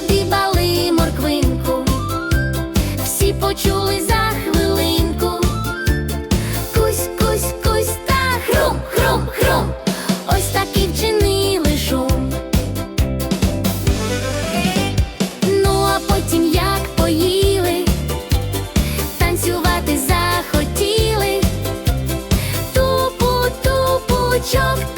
задибали морквинку, всі почули за хвилинку. Кусь, кусь, кусь та хрум, хрум, хрум. Ось так і вчинили шум. Ну, а потім як поїли, танцювати захотіли, тупу, тупу, чок.